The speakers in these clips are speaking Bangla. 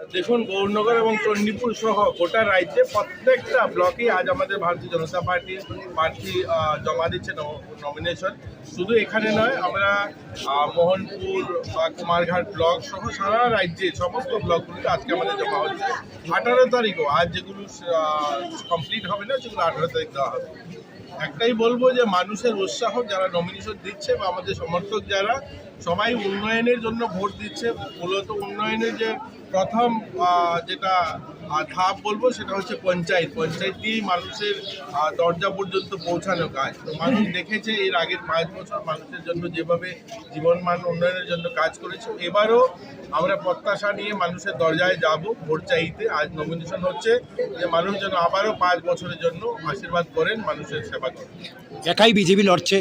দেখুন, গৌরনগর এবং চণ্ডীপুর সহ গোটা রাজ্যে প্রত্যেকটা ব্লকে আজ আমাদের ভারতীয় জনতা পার্টির প্রার্থী জমা দিচ্ছে নমিনেশন শুধু এখানে নয়, আমরা মোহনপুর বা কুমারঘাট ব্লক সহ সারা রাজ্যে সমস্ত ব্লকগুলিতে আজকে আমাদের জমা হচ্ছে। আঠারো তারিখও, আজ যেগুলো কমপ্লিট হবে না, সেগুলো আঠারো তারিখ দেওয়া হবে। একটাই বলব যে মানুষের উৎসাহ, যারা নমিনেশন দিচ্ছে বা আমাদের সমর্থক যারা, সবাই উন্নয়নের জন্য ভোট দিচ্ছে। মূলত উন্নয়নের যে প্রথম যেটা ধাপ বলব সেটা হচ্ছে পঞ্চায়েত। পঞ্চায়েত দিয়েই মানুষের দরজা পর্যন্ত পৌঁছানো কাজ। তো মানুষ দেখেছে এর আগের পাঁচ বছর মানুষের জন্য যেভাবে জীবনমান উন্নয়নের জন্য কাজ করেছে, এবারও আমরা প্রত্যাশা নিয়ে মানুষের দরজায় যাব ভোট চাইতে। আজ নমিনেশন হচ্ছে যে মানুষ যেন আবারও পাঁচ বছরের জন্য আশীর্বাদ করেন, মানুষের সেবা করেন। একাই বিজেপি লড়ছে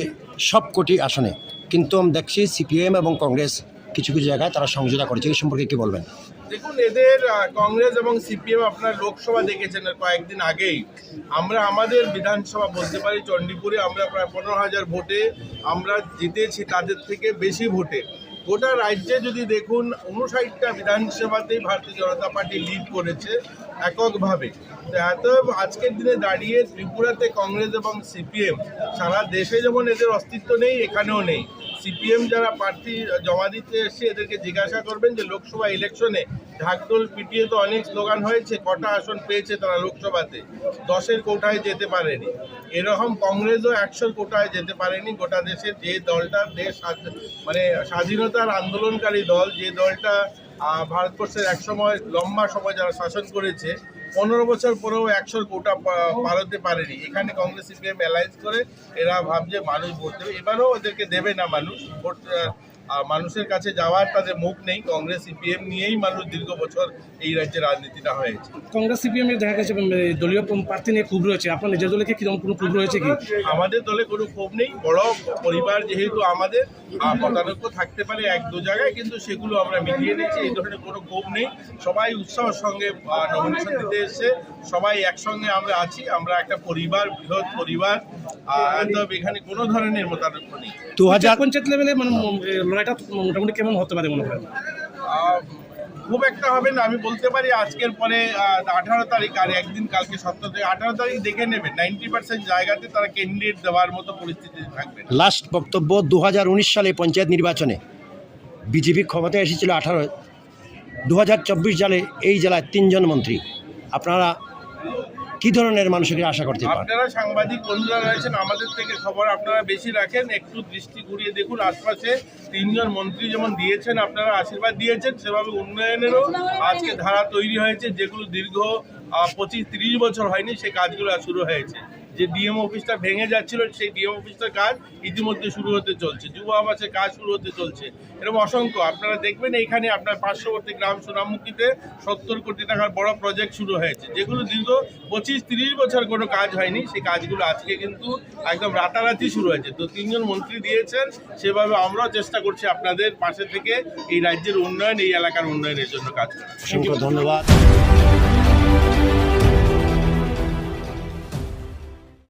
সব কোটি আসনে। কিন্তু আমি দেখছি সিপিএম এবং কংগ্রেস কিছু কিছু জায়গায় তারা সংযোজনা করেছে। এই সম্পর্কে কি বলবেন? দেখুন, এদের কংগ্রেস এবং সিপিএম আপনার লোকসভা দেখেছেন কয়েকদিন আগেই। আমরা আমাদের বিধানসভা, বলতে পারি চণ্ডীপুরে আমরা প্রায় পনেরো হাজার ভোটে আমরা জিতেছি, তাদের থেকে বেশি ভোটে। গোটা রাজ্যে যদি দেখুন, উনষাটটা বিধানসভাতেই ভারতীয় জনতা পার্টি লিড করেছে এককভাবে। এত আজকের দিনে দাঁড়িয়ে ত্রিপুরাতে কংগ্রেস এবং সিপিএম, সারা দেশে যেমন এদের অস্তিত্ব নেই, এখানেও নেই। সিপিএম যারা প্রার্থী জমা দিতে এসছে, এদেরকে জিজ্ঞাসা করবেন যে লোকসভা ইলেকশনে ঢাকডোল পিটিয়ে তো অনেক স্লোগান হয়েছে, কটা আসন পেয়েছে তারা লোকসভাতে। দশের কোটায় যেতে পারেনি। এরকম কংগ্রেসও একশোর কোটায় যেতে পারেনি। গোটা দেশে যে দলটা দেশ মানে স্বাধীনতার আন্দোলনকারী দল, যে দলটা ভারতবর্ষের এক সময় লম্বা সময় যারা শাসন করেছে, পনেরো বছর পরেও একশোর কোটা পারতে পারেনি। এখানে কংগ্রেস, সিপিএম অ্যালায়েন্স করে এরা ভাবছে মানুষ ভোট দেবে। এবারও ওদেরকে দেবে না মানুষ, ভোট আহ, মানুষের কাছে যাওয়ার তাদের মুখ নেই। কংগ্রেস সিপিএম নিয়েই মানুষ দীর্ঘ বছর এই রাজ্যে রাজনীতিটা হয়েছে। কংগ্রেস সিপিএম এর দেখা গেছে দলীয় প্রার্থী নিয়ে ক্ষুব্ধ রয়েছে। আপনার নিজের দলে কি কীরকম কোনো ক্ষুব্ধ রয়েছে কি? আমাদের দলে কোনো ক্ষোভ নেই। বড় পরিবার যেহেতু আমাদের মতানৈক্য থাকতে পারে এক দু জায়গায় কিন্তু সেগুলো আমরা মিটিয়ে নিয়েছি এই ধরনের কোনো ক্ষোভ নেই। সবাই উৎসাহের সঙ্গে নমিনেশন দিতে এসছে। সবাই একসঙ্গে আমরা আছি। আমরা একটা পরিবার বৃহৎ পরিবার। এখানে কোনো ধরনের মতানৈক্য নেই। দু হাজার পঞ্চায়েত লেভেলে মানে লড়াইটা মোটামুটি কেমন হতে পারে মনে হয় খুব একটা হবে না আমি বলতে পারি আজকের পরে আঠারো তারিখ আর একদিন কালকে সতেরো তারিখ আঠারো তারিখ দেখে নেবে নাইনটি পার্সেন্ট জায়গাতে তারা ক্যান্ডিডেট দেওয়ার মতো পরিস্থিতি থাকবে। লাস্ট বক্তব্য দু হাজার উনিশ সালে পঞ্চায়েত নির্বাচনে বিজেপি ক্ষমতায় এসেছিল আঠারো দু হাজার চব্বিশ সালে এই জেলায় তিনজন মন্ত্রী। আপনারা কি ধরনের মানুষকে আশা করতে পারেন আপনারা সাংবাদিক বন্ধুরা রয়েছেন, আমাদের থেকে খবর আপনারা বেশি রাখেন, একটু দৃষ্টি ঘুরিয়ে দেখুন, আশপাশে তিনজন মন্ত্রী যেমন দিয়েছেন, আপনারা আশীর্বাদ দিয়েছেন, সেভাবে উন্নয়নেরও আজকে ধারা তৈরি হয়েছে, যেগুলো দীর্ঘ পঁচিশ, তিরিশ বছর হয়নি, সে কাজগুলো শুরু হয়েছে। যে ডিএম অফিসটা ভেঙে যাচ্ছিল, সেই ডিএম অফিসটার কাজ ইতিমধ্যে শুরু হতে চলছে। যুব আবাসের কাজ শুরু হতে চলছে। এরকম অসংখ্য। আপনারা দেখবেন এইখানে আপনার পার্শ্ববর্তী গ্রাম সোনামুখীতে সত্তর কোটি টাকার বড় প্রজেক্ট শুরু হয়েছে, যেগুলো দীর্ঘ পঁচিশ তিরিশ বছর কোনো কাজ হয়নি। সেই কাজগুলো আজকে কিন্তু একদম রাতারাতি শুরু হয়েছে। তো তিনজন মন্ত্রী দিয়েছেন, সেভাবে আমরাও চেষ্টা করছি আপনাদের পাশে থেকে এই রাজ্যের উন্নয়ন, এই এলাকার উন্নয়নের জন্য কাজ অসংখ্য ধন্যবাদ।